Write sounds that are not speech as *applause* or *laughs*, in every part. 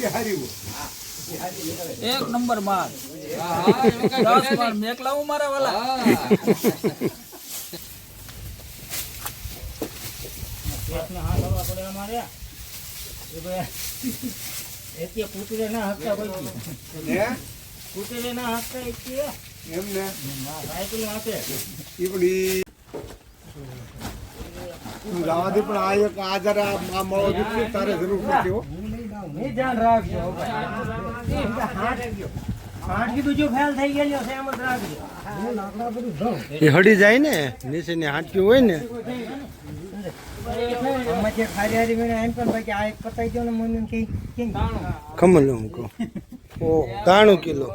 કે હારી હોય એક નંબર કાંઈ દસ માર. મેકલા હું મારા વાલા. કૂતરે ના? હકતા કૂતરે ના હકતા એમને સાયકલ આપે ઈ પણ આ એક આ જરા આ મળો તારે જરૂર પડશે હો ધ્યાન રાખજો. હાથ કીધું જો ફેલ થઈ ગયેલો છે એમ જ રાખજો. એ હડી જાય ને નીચેની હાટકી હોય ને. ને ખમણ હું કહું ઓહ ત્રાણું કિલો.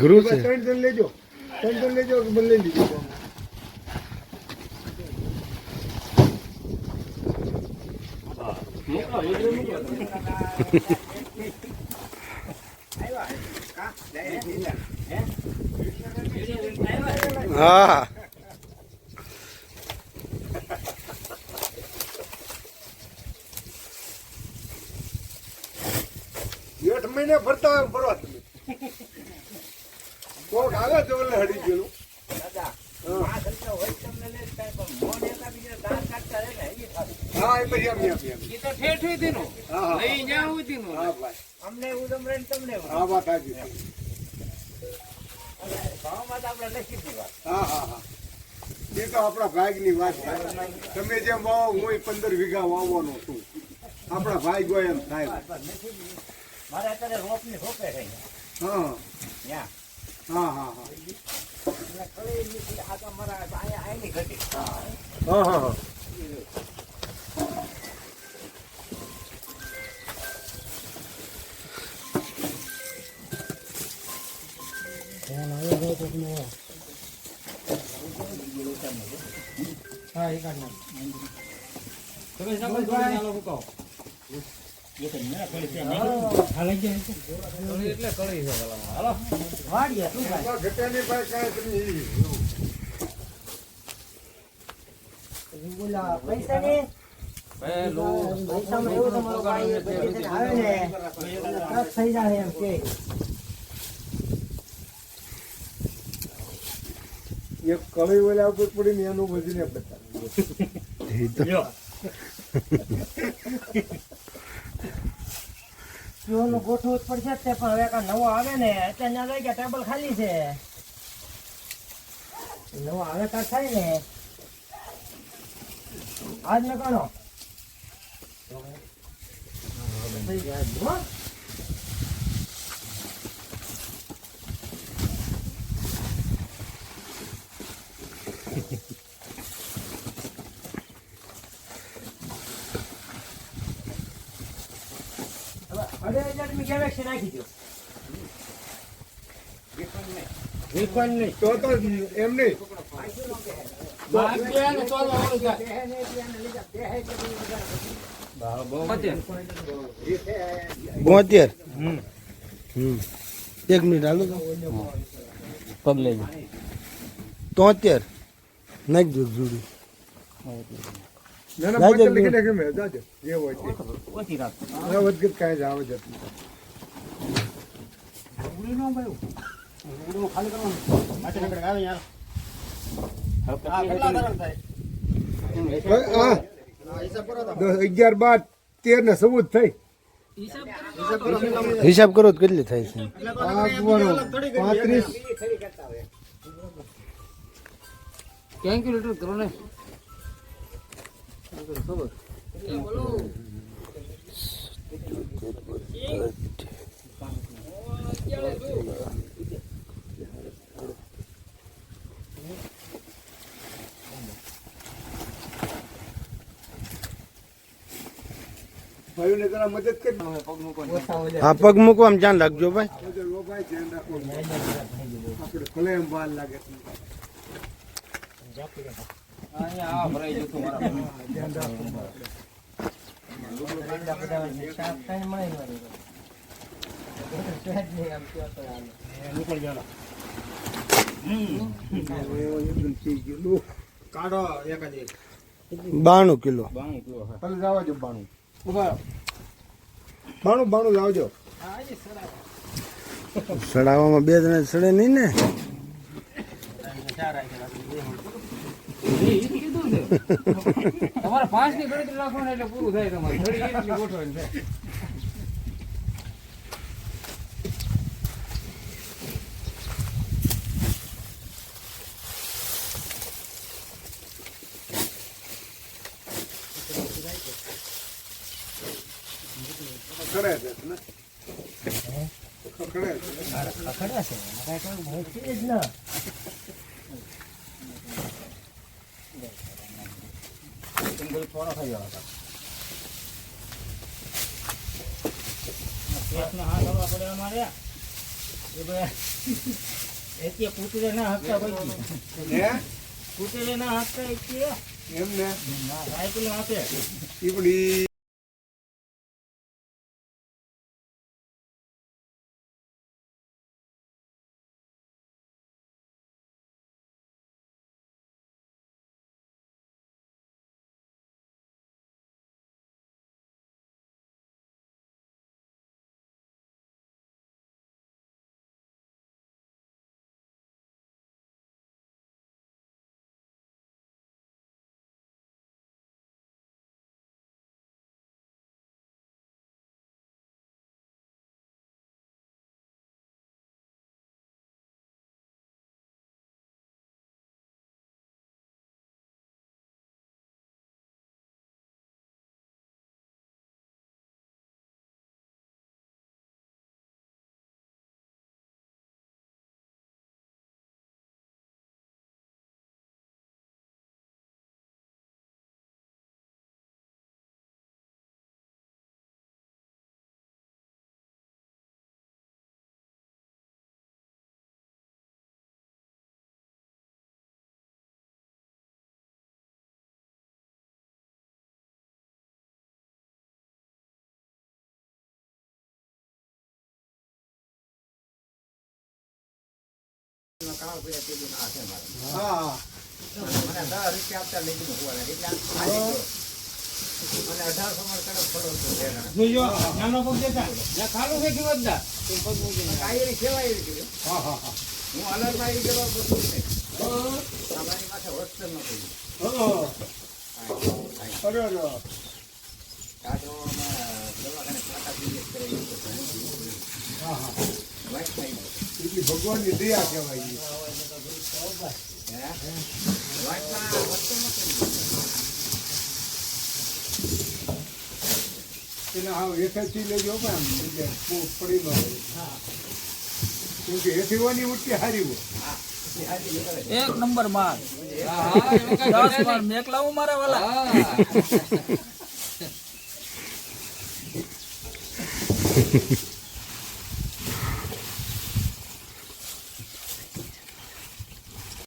ગુરુ *laughs* છે. ત્રણ ત્રણ લેજો. ત્રણ ત્રણ લેજો લઈ બંને લીધો હા. જેઠ મહિને ફરતા હોય ફરવા તમે. કોક આવે તો હડી ગયેલું. હા એ પછી એમ એમ એમ ઈ તો ઠેઠ. હા હા. લઈ જ્યાં સુધીનું. હા ભાઈ. અમને ઉદમ રહે તમને હા વાત સાચી ભાવમાં તો આપણે નસીબની વાત. હા હા હા. એ તો આપણા ભાગની વાત તમે જેમ વાવો હું પંદર વીઘા વાવવાનો છું. આપણા ભાઈ હોય એમ થાય. મારે અત્યારે રોપની રોપે છે હા. હા હા હા. હા હા હા. હા એ કાઢ તમે. એટલે છે હાલો. વાડીએ શું ભાઈ ઘટાની પાસે કાંઈ પૈસા ને પૈસામાં એવું તમારું ભાઈ પછી આવે ને તરત થઈ જાય એમ કે. એક કળી ઓલા ઉપર પડીને એનું વજને બતાવે. એ તો પીવાનું ગોઠવું જ પડશે તે પણ હવે કાંઈ નવો આવે ને અત્યારે ત્યાં લઈ ગયા ટેબલ ખાલી છે. નવો આવે કા થાય ને. આજ ને કોનો થઈ જાય હો. હવે અઢાર હજાર તમે ગેલેક્સી નાખી દો વિકન નહીં તો તો એમ નહીં. બોતેર એક મિનિટ હાલો તો. પગ લઈ તોતેર. નાખ દો જોડી. ના ના લખી નાખી મેં જાજો. જે હોય ઓછી રાખ. આ કાંઈ જ આવે જતું અગિયાર બાર તેર ને ચૌદ થઈ હિસાબ કરો કેટલી થાય છે? પાંત્રીસ કેલ્ક્યુલેટર કરો ને ભાઈઓને જરા મદદ કરી. હા પગ મૂકવામાં ધ્યાન રાખજો ભાઈ. આપણે ભલે એમ વાર લાગે આમ બાણું કિલો. બાણું કિલો જવા જો બાણું. બાણું બાણું લાવજો. સડાવવામાં બે જણા સડે નહીં ને? તમારે પાંચની ગણતરી રાખવાની એટલે પૂરું થાય તમારે. થોડી એટલી ગોઠવણી થાય ખડે છે ને? ખડે છે ખડા છે એમાં કોઈ છે જ ના હાથ પડે અમારે. એ બધા ના હકતા ભાઈ હે ના હકતા સાયકલ આપે ઈપડી હા જોજો નાનો પગ દેતા જ્યાં ખાલું છે કિંમતદાર તો પગ મૂકીને હા હા હા હા અરે અરે હા હા. એટલી ભગવાનની દયા કહેવાય. એને હા હેઠેથી લેજો પણ પડી ન હોય. કેમ કે હેઠી વાની ઉઠી હારી હોય. એક નંબર દસ મેકલાવું મારા વાલા? હા.